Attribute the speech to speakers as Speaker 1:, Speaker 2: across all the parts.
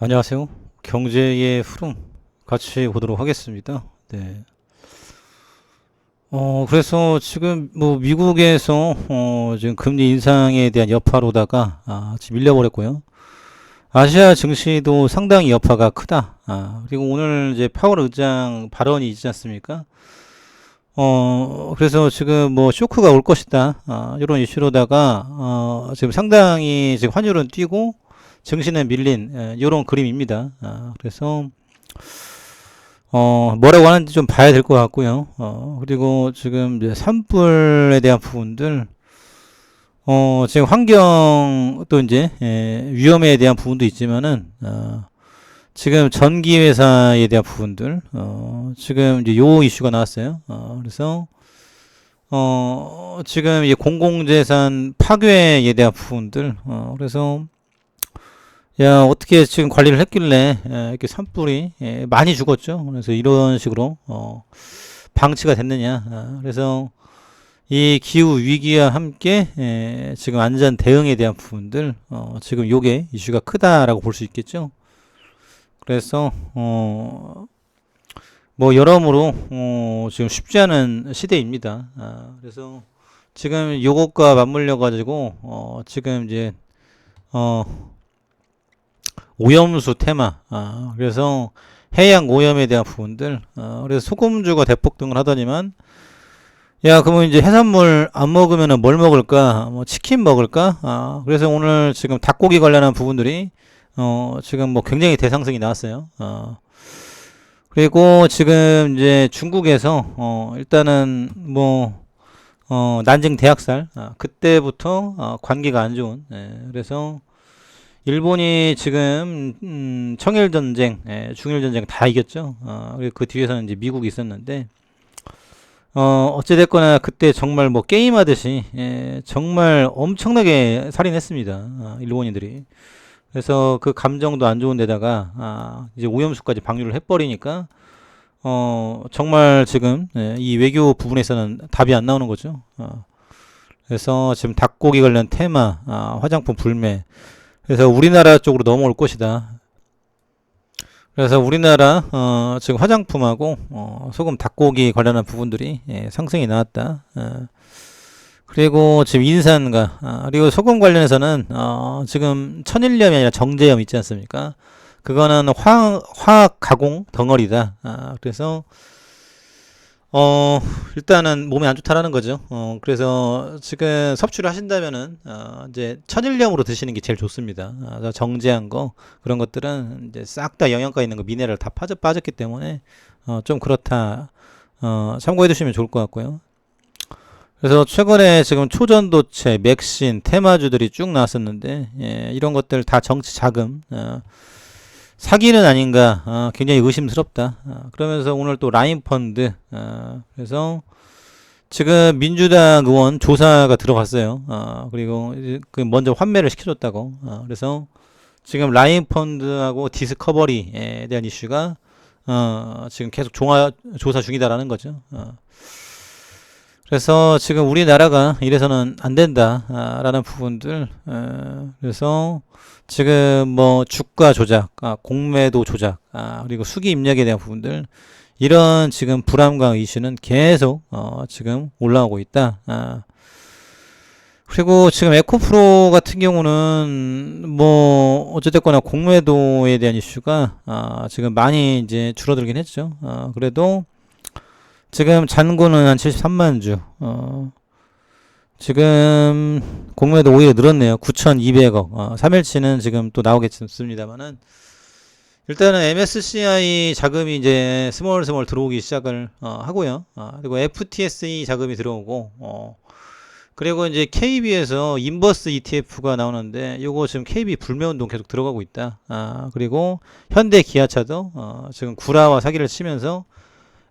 Speaker 1: 안녕하세요. 경제의 흐름 같이 보도록 하겠습니다. 네. 어, 그래서 지금 뭐 미국에서 어, 지금 금리 인상에 대한 여파로다가 아, 지금 밀려버렸고요. 아시아 증시도 상당히 여파가 크다. 아, 그리고 오늘 이제 파월 의장 발언이 있지 않습니까? 어, 그래서 지금 뭐 쇼크가 올 것이다. 아, 이런 이슈로다가 어, 지금 상당히 지금 환율은 뛰고 증시는 밀린 예, 이런 그림입니다. 아, 그래서 어, 뭐라고 하는지 좀 봐야 될 것 같고요. 어, 그리고 지금 이제 산불에 대한 부분들 어, 지금 환경 또 이제 예, 위험에 대한 부분도 있지만은 어, 지금 전기 회사에 대한 부분들 어, 지금 이제 요 이슈가 나왔어요. 어, 그래서 어, 지금 이 공공재산 파괴에 대한 부분들 어, 그래서 야, 어떻게 지금 관리를 했길래 에, 이렇게 산불이 예, 많이 죽었죠. 그래서 이런 식으로 어, 방치가 됐느냐. 아, 그래서 이 기후 위기와 함께 에, 지금 안전 대응에 대한 부분들 어, 지금 요게 이슈가 크다라고 볼 수 있겠죠. 그래서 어, 뭐 여러모로 어, 지금 쉽지 않은 시대입니다. 아, 그래서 지금 요것과 맞물려 가지고 어, 지금 이제 어, 오염수 테마. 아, 그래서 해양 오염에 대한 부분들. 아, 그래서 소금주가 대폭 등을 하더니만 야, 그러면 이제 해산물 안 먹으면은 뭘 먹을까? 뭐 치킨 먹을까? 아, 그래서 오늘 지금 닭고기 관련한 부분들이 어, 지금 뭐 굉장히 대상성이 나왔어요. 어. 그리고 지금 이제 중국에서 어, 일단은 뭐 어, 난징 대학살 아, 그때부터 어, 관계가 안 좋은 예, 그래서 일본이 지금 음, 청일 전쟁, 예, 중일 전쟁 다 이겼죠. 어, 그리고 그 뒤에서는 이제 미국이 있었는데 어, 어찌됐거나 그때 정말 뭐 게임하듯이 예, 정말 엄청나게 살인했습니다. 아, 일본인들이. 그래서 그 감정도 안 좋은 데다가 아, 이제 오염수까지 방류를 해버리니까 어, 정말 지금 예, 이 외교 부분에서는 답이 안 나오는 거죠. 어, 그래서 지금 닭고기 관련 테마, 아, 화장품 불매, 그래서 우리나라 쪽으로 넘어올 것이다. 그래서 우리나라 어, 지금 화장품하고 어, 소금 닭고기 관련한 부분들이 예, 상승이 나왔다. 어, 그리고 지금 인산과 아, 그리고 소금 관련해서는 어, 지금 천일염이 아니라 정제염 있지 않습니까? 그거는 화학, 화학 가공 덩어리다. 아, 그래서 어, 일단은 몸에 안 좋다라는 거죠. 어, 그래서 지금 섭취를 하신다면은, 어, 이제 천일염으로 드시는 게 제일 좋습니다. 아, 정제한 거, 그런 것들은 이제 싹 다 영양가 있는 거, 미네랄 다 빠져, 빠졌기 때문에, 어, 좀 그렇다. 어, 참고해 두시면 좋을 것 같고요. 그래서 최근에 지금 초전도체, 맥신, 테마주들이 쭉 나왔었는데, 예, 이런 것들 다 정치 자금, 어, 사기는 아닌가 어, 굉장히 의심스럽다. 어, 그러면서 오늘 또 라인 펀드 어, 그래서 지금 민주당 의원 조사가 들어갔어요. 어, 그리고 그 먼저 환매를 시켜줬다고. 어, 그래서 지금 라인 펀드하고 디스커버리에 대한 이슈가 어, 지금 계속 종화, 조사 중이다라는 거죠. 어. 그래서 지금 우리나라가 이래서는 안 된다라는 부분들, 어, 그래서 지금 뭐 주가 조작, 아, 공매도 조작, 아, 그리고 수기 입력에 대한 부분들, 이런 지금 불안감 이슈는 계속 어, 지금 올라오고 있다. 아. 그리고 지금 에코프로 같은 경우는 뭐 어쨌거나 공매도에 대한 이슈가 아, 지금 많이 이제 줄어들긴 했죠. 아, 그래도 지금 잔고는 한 73만 주. 어, 지금 공매도 오히려 늘었네요. 9,200억. 어, 3일치는 지금 또 나오겠습니다만은 일단은 MSCI 자금이 이제 스몰 스몰 들어오기 시작을 어, 하고요. 어, 그리고 FTSE 자금이 들어오고 어, 그리고 이제 KB에서 인버스 ETF가 나오는데 요거 지금 KB 불매운동 계속 들어가고 있다. 아, 그리고 현대 기아차도 어, 지금 구라와 사기를 치면서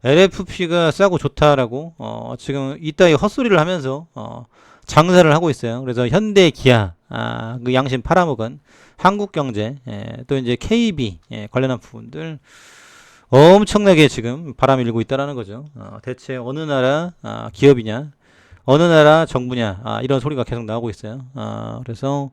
Speaker 1: LFP가 싸고 좋다라고 어, 지금 이따위 헛소리를 하면서 어, 장사를 하고 있어요. 그래서 현대 기아 아, 그 양심 팔아먹은 한국경제 예, 또 이제 KB 예, 관련한 부분들 엄청나게 지금 바람이 일고 있다라는 거죠. 어, 대체 어느 나라 아, 기업이냐, 어느 나라 정부냐 아, 이런 소리가 계속 나오고 있어요. 아, 그래서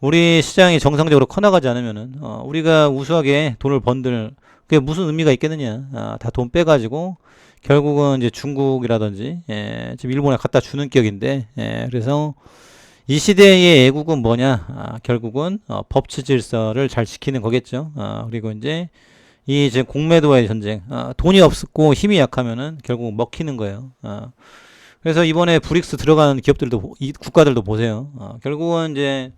Speaker 1: 우리 시장이 정상적으로 커나가지 않으면은 어, 우리가 우수하게 돈을 번들 그게 무슨 의미가 있겠느냐? 아, 다 돈 빼가지고 결국은 이제 중국이라든지 예, 지금 일본에 갖다 주는 격인데 예, 그래서 이 시대의 애국은 뭐냐? 아, 결국은 어, 법치 질서를 잘 지키는 거겠죠. 아, 그리고 이제 이 지금 공매도와의 전쟁, 아, 돈이 없고 힘이 약하면은 결국 먹히는 거예요. 아, 그래서 이번에 브릭스 들어가는 기업들도 국가들도 보세요. 아, 결국은 이제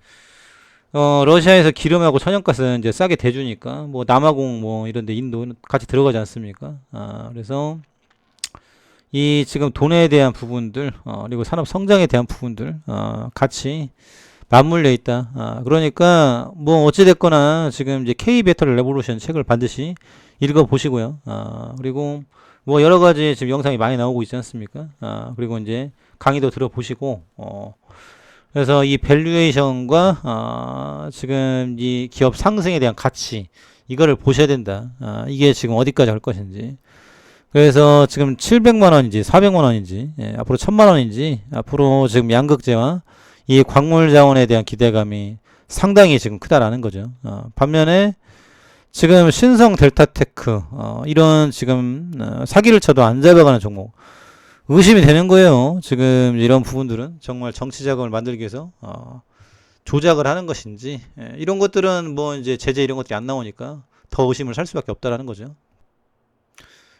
Speaker 1: 어, 러시아에서 기름하고 천연가스 이제 싸게 대주니까 뭐 남아공 뭐 이런데 인도 같이 들어가지 않습니까? 아, 그래서 이 지금 돈에 대한 부분들 어, 그리고 산업 성장에 대한 부분들 어, 같이 맞물려 있다. 아, 그러니까 뭐 어찌 됐거나 지금 이제 K 배터리 레볼루션 책을 반드시 읽어 보시고요. 아, 그리고 뭐 여러 가지 지금 영상이 많이 나오고 있지 않습니까? 아, 그리고 이제 강의도 들어보시고 어, 그래서 이 밸류에이션과 아, 지금 이 기업 상승에 대한 가치 이거를 보셔야 된다. 아, 이게 지금 어디까지 갈 것인지. 그래서 지금 700만 원인지 400만 원인지 예, 앞으로 1000만 원인지 앞으로 지금 양극재와 이 광물 자원에 대한 기대감이 상당히 지금 크다라는 거죠. 어, 반면에 지금 신성 델타테크 어, 이런 지금 어, 사기를 쳐도 안 잡아가는 종목 의심이 되는 거예요. 지금 이런 부분들은 정말 정치 자금을 만들기 위해서 어, 조작을 하는 것인지 예, 이런 것들은 뭐 이제 제재 이런 것들이 안 나오니까 더 의심을 살 수밖에 없다라는 거죠.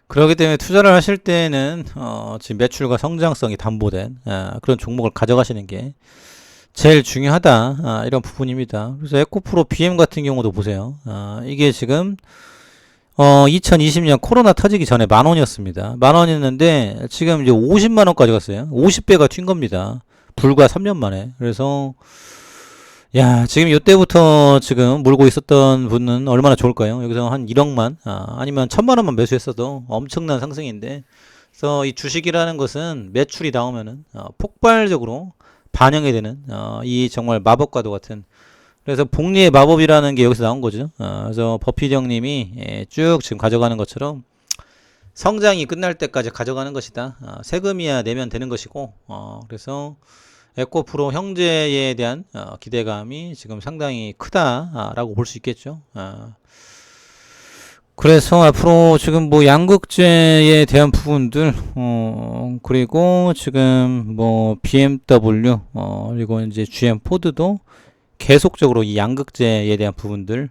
Speaker 1: 그렇기 때문에 투자를 하실 때는 어, 지금 매출과 성장성이 담보된 아, 그런 종목을 가져가시는 게 제일 중요하다 아, 이런 부분입니다. 그래서 에코프로 BM 같은 경우도 보세요. 아, 이게 지금 어, 2020년 코로나 터지기 전에 만 원이었습니다. 만 원이었는데 지금 이제 50만 원까지 갔어요. 50배가 튄 겁니다. 불과 3년 만에. 그래서 야, 지금 이때부터 지금 물고 있었던 분은 얼마나 좋을까요? 여기서 한 1억만, 아, 아니면 천만 원만 매수했어도 엄청난 상승인데, 그래서 이 주식이라는 것은 매출이 나오면은 어, 폭발적으로 반영이 되는 어, 이 정말 마법과도 같은 그래서 복리의 마법이라는 게 여기서 나온 거죠. 어, 그래서 버핏 형님이 예, 쭉 지금 가져가는 것처럼 성장이 끝날 때까지 가져가는 것이다. 어, 세금이야 내면 되는 것이고, 어, 그래서 에코프로 형제에 대한 어, 기대감이 지금 상당히 크다라고 볼 수 있겠죠. 어. 그래서 앞으로 지금 뭐 양극재에 대한 부분들, 어, 그리고 지금 뭐 BMW, 어, 그리고 이제 GM 포드도 계속적으로 이 양극재에 대한 부분들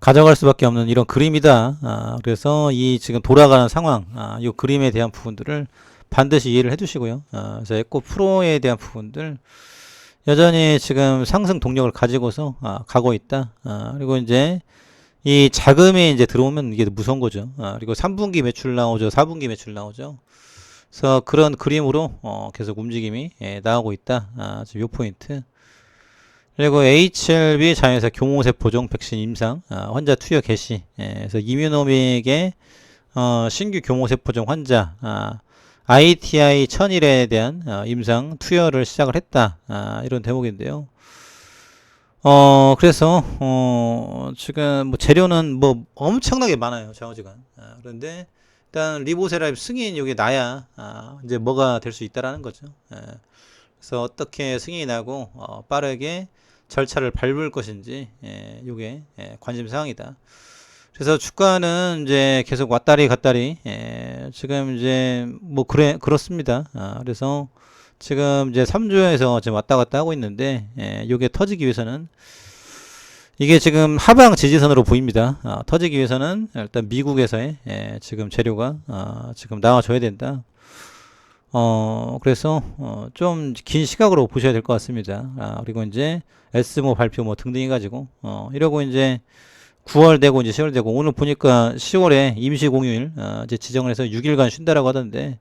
Speaker 1: 가져갈 수밖에 없는 이런 그림이다. 아, 그래서 이 지금 돌아가는 상황, 아, 이 그림에 대한 부분들을 반드시 이해를 해두시고요. 아, 그래서 에코 프로에 대한 부분들 여전히 지금 상승 동력을 가지고서 아, 가고 있다. 아, 그리고 이제 이 자금이 이제 들어오면 이게 무서운 거죠. 아, 그리고 3분기 매출 나오죠. 4분기 매출 나오죠. 그래서 그런 그림으로 어, 계속 움직임이 예, 나오고 있다. 아, 지금 요 포인트. 그리고 HLB 자연사 교모세포종 백신 임상 아, 환자 투여 개시. 예, 그래서 이뮤노믹의 어, 신규 교모세포종 환자 아, ITI 1001에 대한 어, 임상 투여를 시작을 했다. 아, 이런 대목인데요. 어, 그래서, 어, 지금 뭐 재료는 뭐 엄청나게 많아요. 좌우지간. 아, 그런데 일단 리보세라입 승인 요게 나야, 아, 이제 뭐가 될 수 있다라는 거죠. 예. 그래서 어떻게 승인이 나고, 어, 빠르게 절차를 밟을 것인지, 예, 요게, 예, 관심 사항이다. 그래서 주가는 이제 계속 왔다리 갔다리, 예, 지금 이제 뭐 그래, 그렇습니다. 아, 그래서 지금 이제 3주에서 지금 왔다 갔다 하고 있는데, 예, 요게 터지기 위해서는 이게 지금 하방 지지선으로 보입니다. 아, 터지기 위해서는 일단 미국에서의 예, 지금 재료가 아, 지금 나와줘야 된다. 어, 그래서 어, 좀 긴 시각으로 보셔야 될 것 같습니다. 아, 그리고 이제 S모 발표 뭐 등등 해가지고 어, 이러고 이제 9월 되고 이제 10월 되고 오늘 보니까 10월에 임시 공휴일 어, 이제 지정을 해서 6일간 쉰다라고 하던데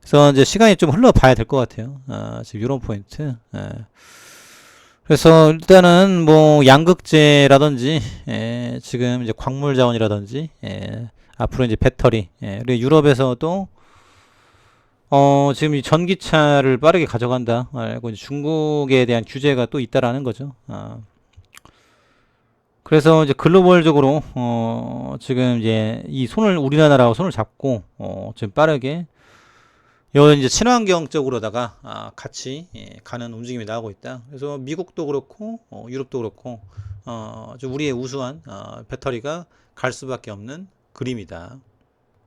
Speaker 1: 그래서 이제 시간이 좀 흘러봐야 될 것 같아요. 아, 지금 이런 포인트. 예. 그래서 일단은 뭐 양극재라든지 예, 지금 이제 광물 자원이라든지 예, 앞으로 이제 배터리 예, 그리고 유럽에서도 어, 지금 이 전기차를 빠르게 가져간다. 알고 중국에 대한 규제가 또 있다라는 거죠. 아. 그래서 이제 글로벌적으로 어, 지금 이제 이 손을 우리나라하고 손을 잡고 어, 지금 빠르게 요 이제 친환경 쪽으로다가 아, 같이 예, 가는 움직임이 나오고 있다. 그래서 미국도 그렇고 어, 유럽도 그렇고 어, 좀 우리의 우수한 어, 배터리가 갈 수밖에 없는 그림이다.